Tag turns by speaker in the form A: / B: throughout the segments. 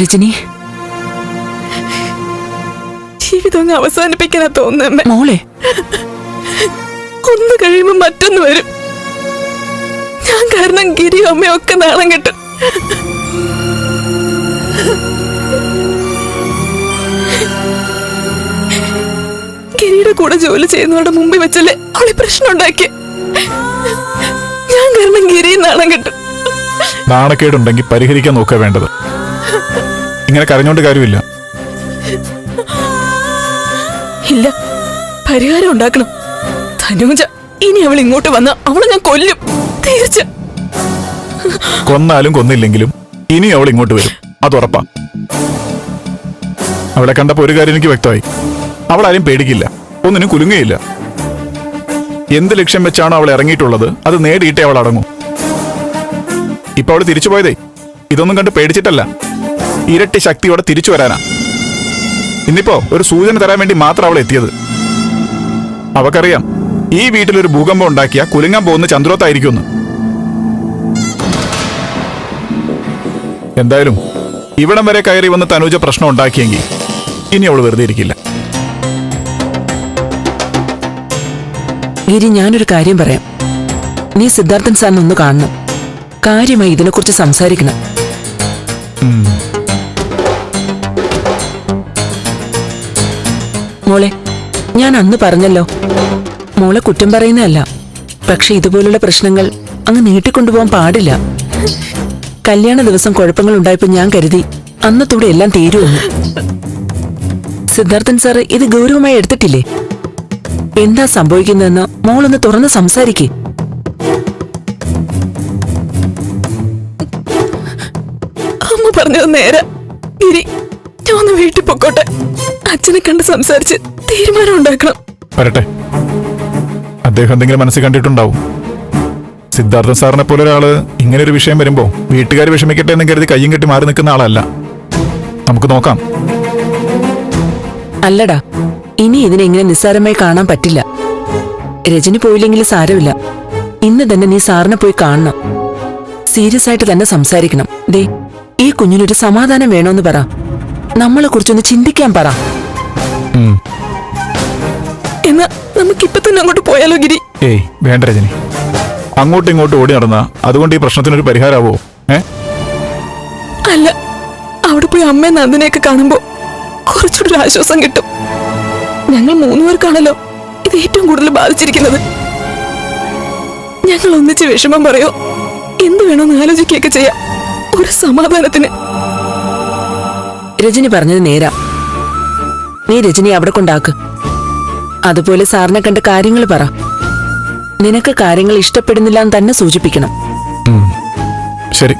A: രജനി.
B: ജീവിതം അങ്ങ് അവസാനിപ്പിക്കാനാ തോന്നുന്നേ.
A: മോളെ.
B: ഒന്ന് കഴിയുമ്പോ മറ്റൊന്ന് വരും. ഞാൻ കാരണം ഗിരി അമ്മയും ഒക്കെ നാണം കിട്ടും. ഗിരിയുടെ കൂടെ ജോലി ചെയ്യുന്നവരുടെ മുമ്പിൽ വെച്ചല്ലേ അവളെ പ്രശ്നം ഉണ്ടാക്കിയ? ഞാൻ കാരണം ഗിരി നാണം കിട്ടും.
C: നാണക്കേടുണ്ടെങ്കിൽ പരിഹരിക്കാൻ നോക്കുക വേണ്ടത്. ഇങ്ങനെ കരഞ്ഞോണ്ട് കാര്യമില്ല.
B: ഇല്ല പരിഹാരം ഉണ്ടാക്കണം. ധനുജ ഇനി അവൾ ഇങ്ങോട്ട് വന്ന അവളെ ഞാൻ കൊല്ലും. തീർച്ച.
C: കൊന്നാലും കൊന്നില്ലെങ്കിലും ഇനി അവൾ ഇങ്ങോട്ട് വരും. അത് ഉറപ്പാ. അവളെ കണ്ടപ്പോ ഒരു കാര്യം എനിക്ക് വ്യക്തമായി. അവൾ ആരും പേടിക്കില്ല. ഒന്നിനും കുലുങ്ങയില്ല എന്ത് ലക്ഷ്യം വെച്ചാണോ അവൾ ഇറങ്ങിയിട്ടുള്ളത്? അത് നേടിയിട്ടേ അവൾ അടങ്ങും. ഇപ്പൊ അവൾ തിരിച്ചു പോയതേ ഇതൊന്നും കണ്ട് പേടിച്ചിട്ടല്ല. ഇരട്ടി ശക്തിയോടെ തിരിച്ചു വരാനാ. ഇന്നിപ്പോ ഒരു സൂചന തരാൻ വേണ്ടി മാത്രം അവൾ എത്തിയത്. അവക്കറിയാം ഈ വീട്ടിലൊരു ഭൂകമ്പം ഉണ്ടാക്കിയ കുലുങ്ങാൻ പോകുന്ന ചന്ദ്രോത്തായിരിക്കുമെന്ന്. എന്തായാലും ഇവിടം വരെ കയറി വന്ന് തനൂജ പ്രശ്നം ഉണ്ടാക്കിയെങ്കിൽ ഇനി അവൾ വെറുതെ ഇരിക്കില്ല.
A: ഗിരി ഞാനൊരു കാര്യം പറയാം. നീ സിദ്ധാർത്ഥൻ സാറിനെ ഒന്ന് കാണണം. കാര്യമായി ഇതിനെക്കുറിച്ച് സംസാരിക്കണം. മോളെ ഞാൻ അന്ന് പറഞ്ഞല്ലോ. മോളെ കുറ്റം പറയുന്നതല്ല. പക്ഷെ ഇതുപോലുള്ള പ്രശ്നങ്ങൾ അങ്ങ് നീട്ടിക്കൊണ്ടുപോകാൻ പാടില്ല. കല്യാണ ദിവസം കുഴപ്പങ്ങൾ ഉണ്ടായപ്പോ ഞാൻ കരുതി അന്നത്തോടെ എല്ലാം തീരുമെന്ന്. സിദ്ധാർത്ഥൻ സാറ് ഇത് ഗൗരവമായി എടുത്തിട്ടില്ലേ? എന്താ സംഭവിക്കുന്നതെന്ന് മോളൊന്ന് തുറന്ന് സംസാരിക്കേ.
B: അമ്മ പറഞ്ഞത് നേരെ. ഇനി ഞാൻ ഒന്ന് വീട്ടിൽ പൊക്കോട്ടെ. അച്ഛനെ കണ്ട് സംസാരിച്ച് തീരുമാനം ഉണ്ടാക്കണം.
C: വരട്ടെ. അദ്ദേഹം എന്തെങ്കിലും മനസ്സിൽ കണ്ടിട്ടുണ്ടാവും. സിദ്ധാർത്ഥൻ സാറിനെ പോലെ ഒരാൾ ഇങ്ങനെ ഒരു വിഷയം വരുമ്പോ വീട്ടുകാർ വിഷമിക്കട്ടെ എന്ന് കരുതി കയ്യും കെട്ടി മാറി നിൽക്കുന്ന ആളല്ല. നമുക്ക് നോക്കാം.
A: അല്ലടാ ഇനി ഇതിനെ ഇങ്ങനെ നിസ്സാരമായി കാണാൻ പറ്റില്ല. രജനി പോയില്ലെങ്കിൽ സാരമില്ല. ഇന്ന് തന്നെ നീ സാറിനെ പോയി കാണണം. സീരിയസ് ആയിട്ട് തന്നെ സംസാരിക്കണം. ദേ ഈ കുഞ്ഞിനൊരു സമാധാനം വേണോന്ന് പറ. നമ്മളെ കുറിച്ചൊന്ന് ചിന്തിക്കാൻ പറ.
B: എന്നാ നമുക്കിപ്പൊ തന്നെ അങ്ങോട്ട് പോയാലോ ഗിരി?
C: ഏയ് വേണ്ട രജനി. അങ്ങോട്ടും ഇങ്ങോട്ടും ഓടി നടന്ന അതുകൊണ്ട് ഈ പ്രശ്നത്തിനൊരു പരിഹാരമാവോ? ഏ?
B: അല്ല അവിടെ പോയി അമ്മയും നന്ദിനെയൊക്കെ കാണുമ്പോ കുറച്ചുകൂടി ആശ്വാസം കിട്ടും. ഞങ്ങൾ മൂന്നുപേർക്കാണല്ലോ ഇത് ഏറ്റവും കൂടുതൽ ബാധിച്ചിരിക്കുന്നത്. ഞങ്ങൾ ഒന്നിച്ച് വിഷമം പറയോ? എന്ത് വേണമെന്ന് ആലോചിക്കുകയൊക്കെ ചെയ്യാം. ഒരു സമാധാനത്തിന്.
A: രജനി പറഞ്ഞത് നേരാ. നീ രജനി അവിടെ കൊണ്ടാക്ക്. അതുപോലെ സാറിനെ കണ്ട കാര്യങ്ങൾ പറ. നിനക്ക് കാര്യങ്ങൾ ഇഷ്ടപ്പെടുന്നില്ല എന്ന് തന്നെ സൂചിപ്പിക്കണം.
C: ശരി.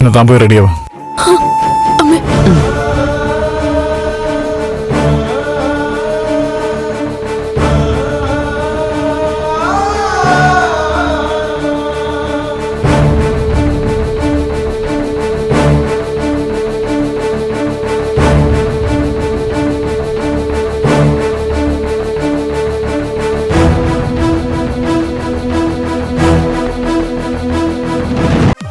C: എന്നാ താൻ പോയി റെഡിയാവാ